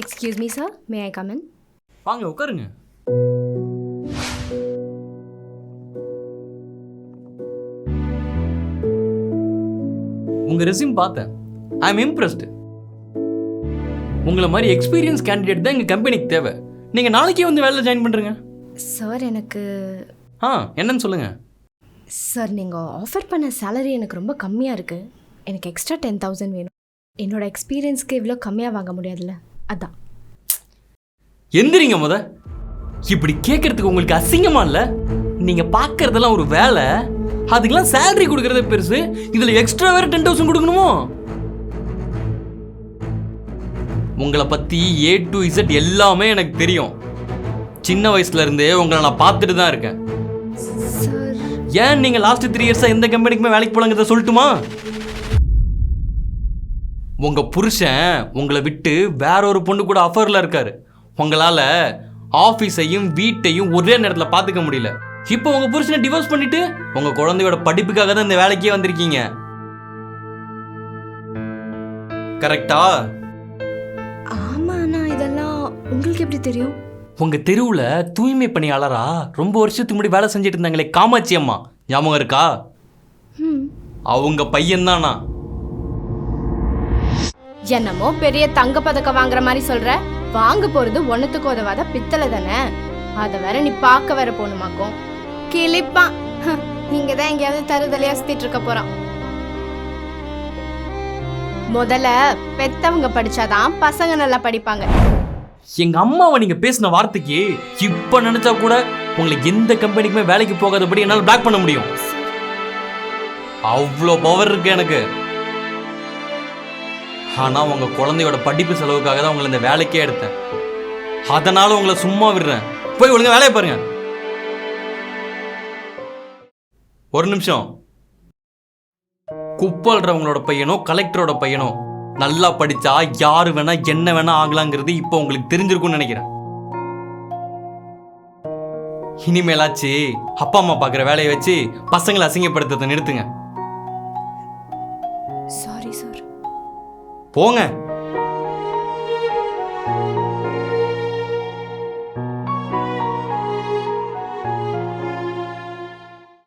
Excuse me sir may I come in வாங்க உட்காருங்க. உங்க ரெஸ்யூம் பார்த்தேன். ஐ எம் இம்ப்ரெஸ்டு உங்களை மாதிரி எக்ஸ்பீரியன்ஸ் கேண்டிடேட் தான் எங்கள் கம்பெனிக்கு தேவை. நீங்கள் நாளைக்கே வந்து வேலையில் ஜாயின் பண்ணுறங்க சார் எனக்கு ஆ என்னன்னு சொல்லுங்க. சார் நீங்கள் ஆஃபர் பண்ண சேலரி எனக்கு ரொம்ப கம்மியாக இருக்குது எனக்கு எக்ஸ்ட்ரா டென் தௌசண்ட் வேணும். என்னோட எக்ஸ்பீரியன்ஸ்க்கு இவ்வளோ கம்மியாக வாங்க முடியாதுல்ல? அதான். எந்திரிங்க முத. இப்படி கேட்கறதுக்கு உங்களுக்கு அசிங்கமா இல்ல? நீங்க பார்க்கறதெல்லாம் ஒரு வேலை. அதுக்கெல்லாம் சேலரி கொடுக்கறதே பெருசு. இதுல எக்ஸ்ட்ரா வேற டென் தௌசண்ட் கொடுக்கணுமோ? உங்களை பத்தி ஏ டு இசட் எல்லாமே எனக்கு தெரியும். சின்ன வயசுல இருந்தே உங்களை நான் பார்த்துட்டு தான் இருக்கேன். ஏன் நீங்க லாஸ்ட் த்ரீ இயர்ஸா எந்த கம்பெனிக்குமே வேலைக்கு போலங்கிறத சொல்லட்டுமா? உங்க புருஷன் உங்களை விட்டு வேற ஒரு பொண்ணு கூட அஃபர்ல இருக்காரு. உங்களால ஆஃபீஸையும் வீட்டையும் ஒரே நேரத்தில் பார்த்துக்க முடியல. இப்போ உங்க புருஷனை டிவோர்ஸ் பண்ணிட்டு உங்க குழந்தையோட படிப்புக்காக தான் இந்த வேலைக்கே வந்திருக்கீங்க. கரெக்டா ஆமாம் அண்ணா இதெல்லாம் உங்களுக்கு எப்படி தெரியும்? உங்க தெருவுல தூய்மை பணியாளரா ரொம்ப வருஷத்துக்கு முன்னாடி வேலை செஞ்சுட்டு இருந்தாங்களே காமாட்சி அம்மா. ஞாபகம் இருக்கா? அவங்க பையன்தானா? என்னமோ பெரிய தங்க பதக்கம் வாங்குற மாதிரி சொல்ற? வாங்க போறது ஒண்ணுத்துக்கு உதவாத பித்தளை தானே? அதை வேற நீ பார்க்க வேற போகணுமாக்கும். கிளிப்பான் நீங்க தான் எங்கேயாவது தருதலையா சுத்திட்டு இருக்க போறான். முதல்ல பெத்தவங்க படிச்சாதான் பசங்க நல்லா படிப்பாங்க. எங்க அம்மாவை நீங்க பேசின வார்த்தைக்கு இப்ப நினைச்சா கூட உங்களை எந்த கம்பெனிக்குமே வேலைக்கு போகாதபடி என்னால பிளாக் பண்ண முடியும். அவ்வளோ பவர் இருக்கு எனக்கு. ஆனால் உங்கள் குழந்தையோட படிப்பு செலவுக்காக தான் உங்களை இந்த வேலைக்கே எடுத்தேன். அதனால் உங்களை சும்மா விடுறேன். போய் ஒழுங்காக வேலையை பாருங்க. ஒரு நிமிஷம். குப்பல்றவங்களோட பையனோ கலெக்டரோட பையனோ நல்லா படித்தா யார் வேணா என்ன வேணா ஆகலாங்கிறது இப்போ உங்களுக்கு தெரிஞ்சிருக்கும்னு நினைக்கிறேன். இனிமேலாச்சு அப்பா அம்மா பார்க்குற வேலையை வச்சு பசங்களை அசிங்கப்படுத்துறதை நிறுத்துங்க. போங்க.